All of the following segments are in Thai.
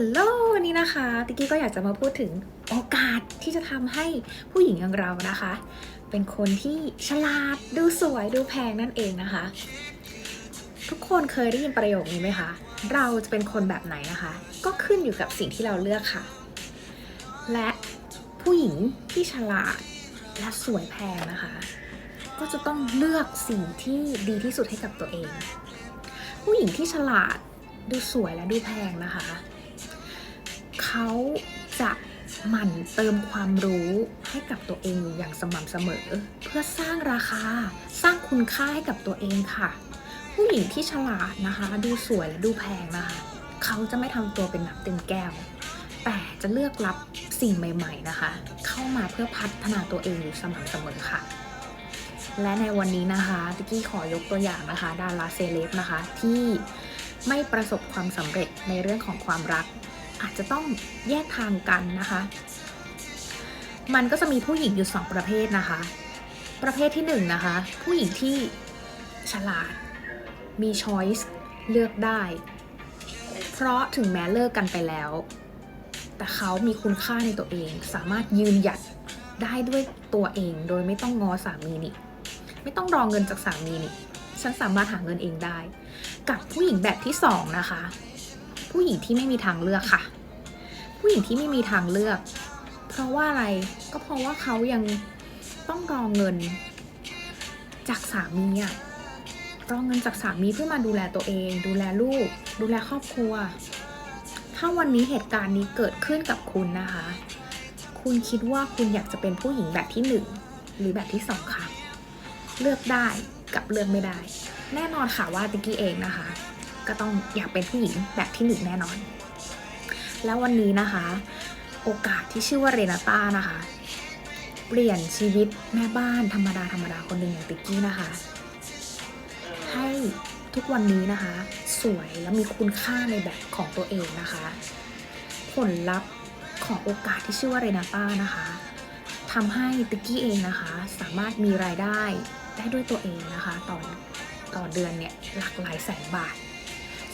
ลโหลวันนี้นะคะ ติกกี้ก็อยากจะมาพูดถึงโอกาสที่จะทำให้ผู้หญิงอย่างเรานะคะ เป็นคนที่ฉลาดดูสวยดูแพงนั่นเองนะคะ ทุกคนเคยได้ยินประโยคนี้ไหมคะ เราจะเป็นคนแบบไหนนะคะ ก็ขึ้นอยู่กับสิ่งที่เราเลือกค่ะ และผู้หญิงที่ฉลาดและสวยแพงนะคะ ก็จะต้องเลือกสิ่งที่ดีที่สุดให้กับตัวเอง ผู้หญิงที่ฉลาดดูสวยและดูแพงนะคะ เขาจะหมั่นเติมความรู้ให้กับตัวเองอย่างสม่ำเสมอ เพื่อสร้างราคาสร้างคุณค่าให้กับตัวเองค่ะ ผู้หญิงที่ฉลาดนะคะ ดูสวยและดูแพงนะคะ เขาจะไม่ทำตัวเป็นนักเต็มแก้ว แต่จะเลือกรับสิ่งใหม่ ๆนะคะ เข้ามาเพื่อพัฒนาตัวเองอยู่สม่ำเสมอค่ะและในวันนี้นะคะติกี้ขอยกตัวอย่างนะคะ ดาราเซเลบนะคะที่ไม่ประสบความสำเร็จในเรื่องของความรัก อาจจะต้องแยกทางกันนะคะ มันก็จะมีผู้หญิงอยู่สองประเภทนะคะ ประเภทที่หนึ่งนะคะ ผู้หญิงที่ฉลาด มีช้อยส์เลือกได้ เพราะถึงแม้เลิกกันไปแล้ว แต่เขามีคุณค่าในตัวเอง สามารถยืนหยัดได้ด้วยตัวเอง โดยไม่ต้องงอสามีนี่ ไม่ต้องรองเงินจากสามีนี่ ฉันสามารถหาเงินเองได้ กับผู้หญิงแบบที่สองนะคะ ผู้หญิงที่ไม่มีทางเลือกค่ะ ผู้หญิงที่ไม่มีทางเลือก เพราะว่าอะไรก็เพราะว่าเขายังต้องรองเงิน จากสามีอะรองเงินจากสามีเพื่อมาดูแลตัวเอง ดูแลลูก ดูแลครอบครัว ถ้าวันนี้เหตุการณ์นี้เกิดขึ้นกับคุณนะคะ คุณคิดว่าคุณอยากจะเป็นผู้หญิงแบบที่หนึ่งหรือแบบที่สองคะเลือกได้กับเลือกไม่ได้ แน่นอนค่ะว่าติกกี้เองนะคะ ก็ต้องอยากเป็นผู้หญิงแบบที่หนึ่งแน่นอน แล้ววันนี้นะคะ โอกาสที่ชื่อว่าเรนาต้านะคะ เปลี่ยนชีวิตแม่บ้านธรรมดาธรรมดาคนหนึ่งอย่างติกกี้นะคะ ให้ทุกวันนี้นะคะ สวยและมีคุณค่าในแบบของตัวเองนะคะ ผลลัพธ์ของโอกาสที่ชื่อว่าเรนาต้านะคะทำให้ติกกี้เองนะคะ สามารถมีรายได้ได้ด้วยตัวเองนะคะต่อต่อเดือนเนี่ยหลักหลายแสนบาท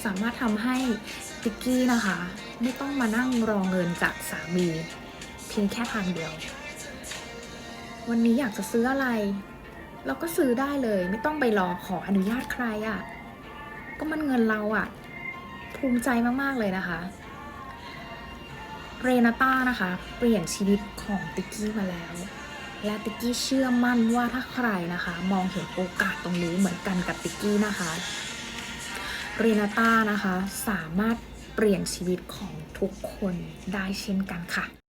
สามารถทำให้ติกกี้นะคะ ไม่ต้องมานั่งรอเงินจากสามี เพียงแค่ทางเดียว วันนี้อยากจะซื้ออะไร เราก็ซื้อได้เลย ไม่ต้องไปรอขออนุญาตใครอะ่ะ ก็มันเงินเราอะ่ะ ภูมิใจมาก ๆ เลยนะคะ เรนาต้านะคะ เปลี่ยนชีวิตของติกกี้มาแล้วและติกกี้เชื่อมั่นว่าถ้าใครนะคะ มองเห็นโอกาสตรงนี้เหมือนกันกับติกกี้นะคะ เรนาต้านะคะ สามารถเปลี่ยนชีวิตของทุกคนได้เช่นกันค่ะ